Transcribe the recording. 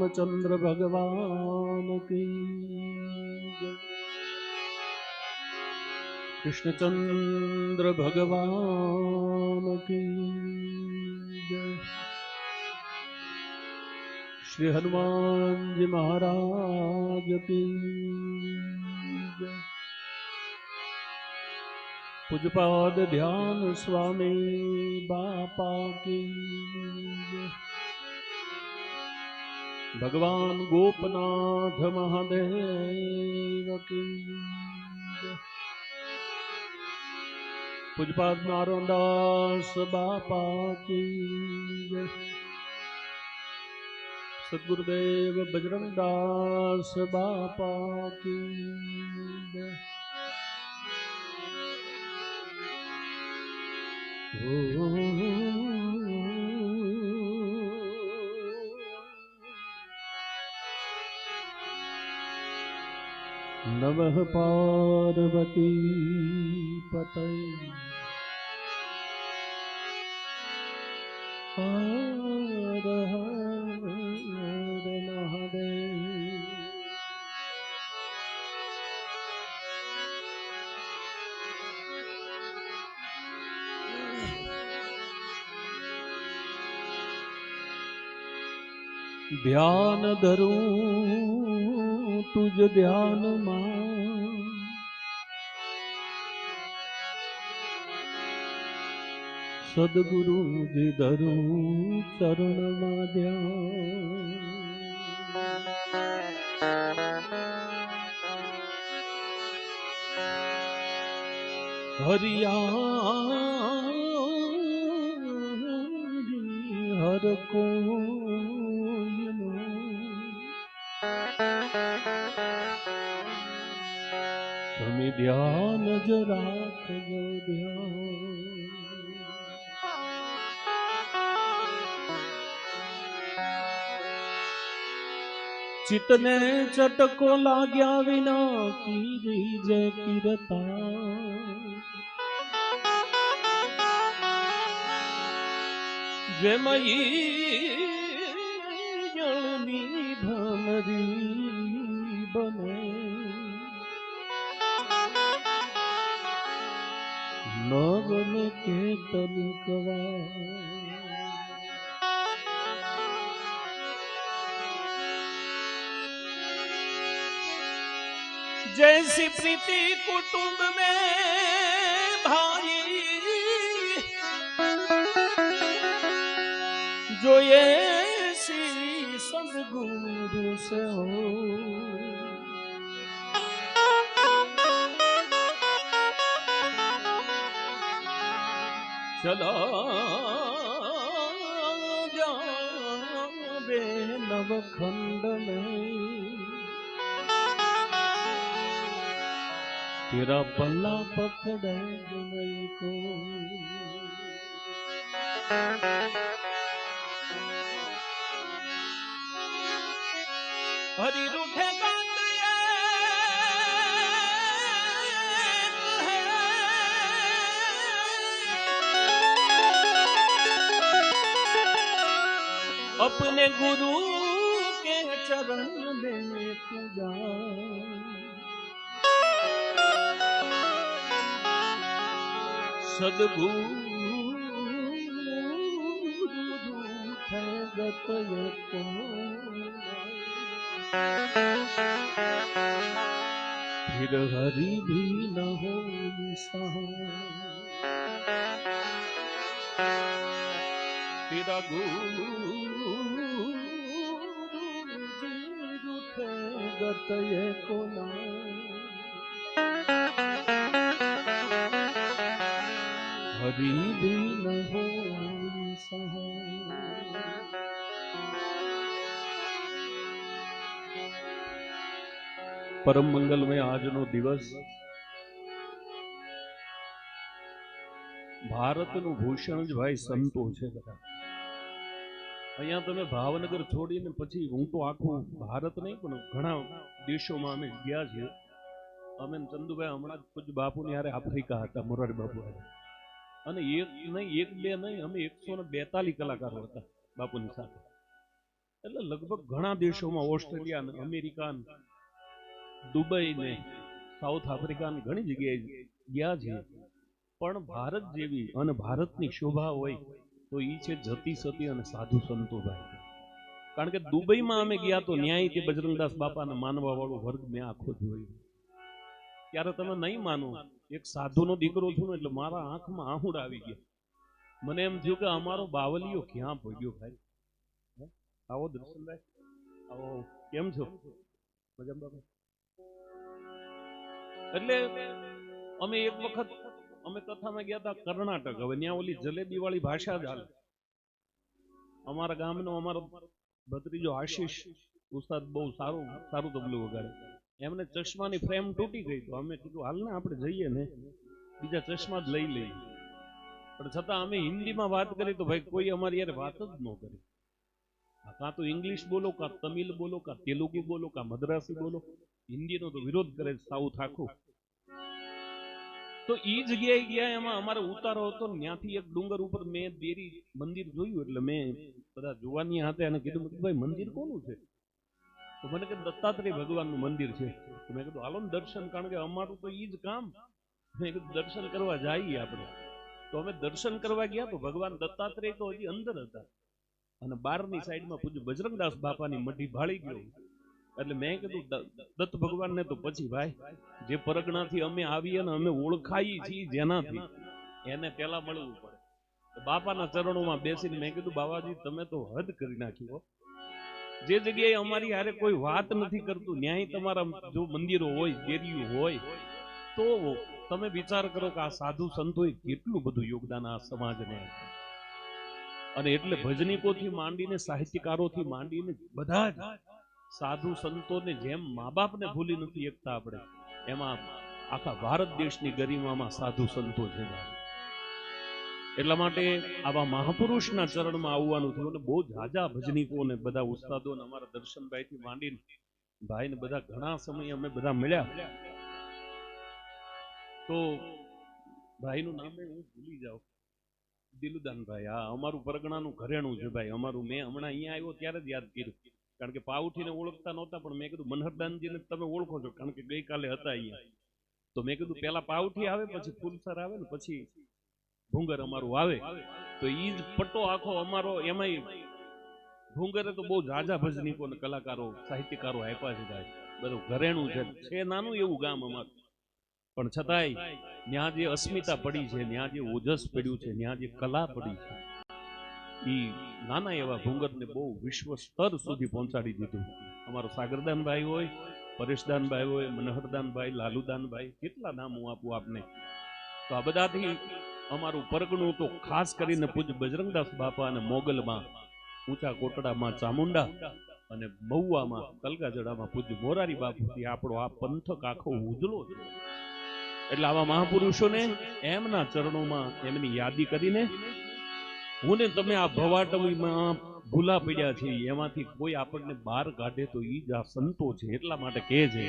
રામચંદ્ર ભગવાન કી. કૃષ્ણચંદ્ર ભગવાન કી શ્રી હનુમાનજી મહારાજ કી પૂજપાદ ધ્યાન સ્વામી બાપા કી. ભગવાન ગોપનાથ મહાદેવ. પૂજપાદ નારોદાસ બાપા કી. સદગુરુદેવ બજરંગદાસ બાપા કી જય. નમઃ પાર્વતી પતય ધ્યાન ધરું તુજ ધ્યાનમાં સદગુરુજી ધરું ચરણમાં ધ્યાન હરિયા હર કોઈનો તમે ધ્યાન જ રાખજો ધ્યાન ચિતને ચટકો લાગ્યા વિના કીરી જે કિરતા. જળની ભમરી બને. નગને કે તનિકવા जैसी प्रीति कुटुंब में भाई। जो ऐसी सदगुरु से हो। चला जावे नवखंड में। तेरा पल्ला पकड़े नहीं को हरी रूठे बात ये है। अपने गुरु के चरण में तू સદગુ ફિર હરી ભી ન હો તેરા ગુરુ ગતયે કોના હરિદિન પરમ મંગલમય આજનો દિવસ. ભારતનું ભૂષણ જ ભાઈ સંતો છે બધા. અહીંયા તમે ભાવનગર છોડીને પછી હું તો આખું ભારત નહીં, પણ ઘણા દેશોમાં અમે ગયા છીએ. અમે ચંદુભાઈ હમણાં જ પૂજ બાપુની હારે આફ્રિકા હતા, મોરારી બાપુ હારે. અને એક નહીં, એક બે નહીં, અમે એકસો ને બેતાલીસ કલાકારો હતા બાપુની સાથે. એટલે લગભગ ઘણા દેશોમાં ઓસ્ટ્રેલિયા ને અમેરિકા દુબઈ ને સાઉથ આફ્રિકા ઘણી જગ્યાએ ગયા છે. પણ ભારત જેવી અને ભારતની શોભા હોય તો એ છે જતી સતી અને સાધુ સંતોભાઈ કારણ કે દુબઈમાં અમે ગયા તો ન્યાય ન્યાયથી બજરંગદાસ બાપાને માનવા વાળો વર્ગ મેં આખો જોયો. ત્યારે તમે નહીં માનો. એક સાધુનો દીકરો છું એટલે મારા આંખમાં આહુડ આવી ગયા. મને એમ થયું કે અમારો બાવલીઓ ક્યાં ભોગ્યો ભાઈ? આવો દર્શનભાઈ. આવો. કેમ છો? એટલે અમે એક વખત, અમે કથામાં ગયા હતા કર્ણાટક. હવે ત્યાં ઓલી જલેબી વાળી ભાષા જ હાલે. અમારા ગામનો અમારો ભત્રીજો આશીષ. ઉસ્તાદ બહુ સારું સારું તબલું વગાડે. એમને ચશ્માની ફ્રેમ તૂટી ગઈ તો અમે કીધું હાલ ને આપણે જઈએ ને બીજા ચશ્મા જ લઈ લઈએ. પણ છતાં અમે હિન્દીમાં વાત કરી તો ભાઈ કોઈ અમારી યાર વાત જ ન કરી. કાં તો ઇંગ્લિશ બોલો કાં તમિલ બોલો કાં તેલુગુ બોલો કાં મદ્રાસી બોલો હિન્દીનો તો વિરોધ કરે સાઉથ આખું. તો એ જગ્યાએ ગયા એમાં અમારે ઉતારો હતો ત્યાંથી એક ડુંગર ઉપર મેં દેરી મંદિર જોયું એટલે મેં બધા જોવાની હાથે અને કીધું, ભાઈ મંદિર કોનું છે? તો મને કે દત્તાત્રેય ભગવાનનું મંદિર છે. તો મેં કીધું, હાલો ને દર્શન, કારણ કે અમારું તો એ જ કામ. મેં કીધું, દર્શન કરવા જઈએ આપણે. તો અમે દર્શન કરવા ગયા તો ભગવાન દત્તાત્રેય તો હજી અંદર હતા. અને બારની સાઈડમાં પૂજ્ય બજરંગદાસ બાપાની મઢી ભાળી ગયો. એટલે મેં કીધું દત્ત ભગવાનને તો પછી ભાઈ, જે પરગણાથી અમે આવીએ ને અમે ઓળખાઈએ છીએ જેનાથી. એને પેલા મળવું પડે. બાપાના ચરણોમાં બેસીને મેં કીધું બાબાજી તમે તો હદ કરી નાખી હો. જે જગ્યાએ અમારી હારે કોઈ વાત નથી કરતું, ન્યાય તમારા જો મંદિરો હોય દેરીઓ હોય, તો તમે વિચાર કરો કે આ સાધુ સંતોએ કેટલું બધું યોગદાન આ સમાજને અને એટલે ભજનીકોથી માંડીને સાહિત્યકારોથી માંડીને બધા જ સાધુ સંતોને જેમ મા બાપને ભૂલી નથી એકતા આપણે, એમાં આખા ભારત દેશની ગરિમામાં સાધુ સંતો છે. એટલા માટે આવા મહાપુરુષના ચરણમાં આવવાનું થયું અને બહુ જાજા ભજનીકો ને બધા ઉસ્તાદો ને અમારા દર્શનભાઈ થી માંડીને ભાઈ ને બધા ઘણા સમય અમે બધા મળ્યા. તો ભાઈનું નામ હું ભૂલી જાઉં. દિલુદાનભાઈ, હા, અમારું પરગણાનું ઘરેણું છે ભાઈ. અમારું મેં હમણાં અહીંયા આવ્યો ત્યારે જ યાદ કર્યું. કારણ કે પાઉઠીને ઓળખતા નહોતા, પણ મેં કીધું, મનહરદાનજીને તમે ઓળખો છો. કારણ કે ગઈકાલે હતા અહીંયા. તો મેં કીધું, પેલા પાઉઠી આવે, પછી ફૂલસર આવે ને પછી ભૂંગર અમારું આવે, તો એ જ પટ્ટો આખો અમારો, એમાંય ભૂંગરે તો બહુ ઝાઝા ભજનીકો ને કલાકારો, સાહિત્યકારો આપ્યા છે ભાઈ બધું ઘરેણું છે છે નાનું એવું ગામ અમારું. પણ છતાંય ત્યાં જે અસ્મિતા પડી છે, ત્યાં જે ઓજસ પડ્યું છે, ત્યાં જે કલા પડી છે એ નાના એવા ભૂંગરને બહુ વિશ્વ સ્તર સુધી પહોંચાડી દીધું. અમારો સાગરદાનભાઈ હોય, પરેશદાનભાઈ હોય, મનહરદાનભાઈ, લાલુદાનભાઈ, કેટલા નામ હું આપું આપને. તો આ બધાથી અમારું પરગણું તો ખાસ કરીને પૂજ્ય બજરંગદાસ બાપા અને મોગલમાં, ઊંચા કોટડામાં ચામુંડા અને મહુવામાં, કલગાજડામાં પૂજ્ય મોરારી બાપુથી આપણો આ પંથક આખો ઉજળો છે. એટલે આવા મહાપુરુષોને એમના ચરણોમાં એમની યાદી કરીને હું ને તમે આ ભવાટવીમાં ભૂલા પડ્યા છે એમાંથી કોઈ આપણને બહાર કાઢે તો એ જ આ સંતો છે, એટલા માટે કહે છે.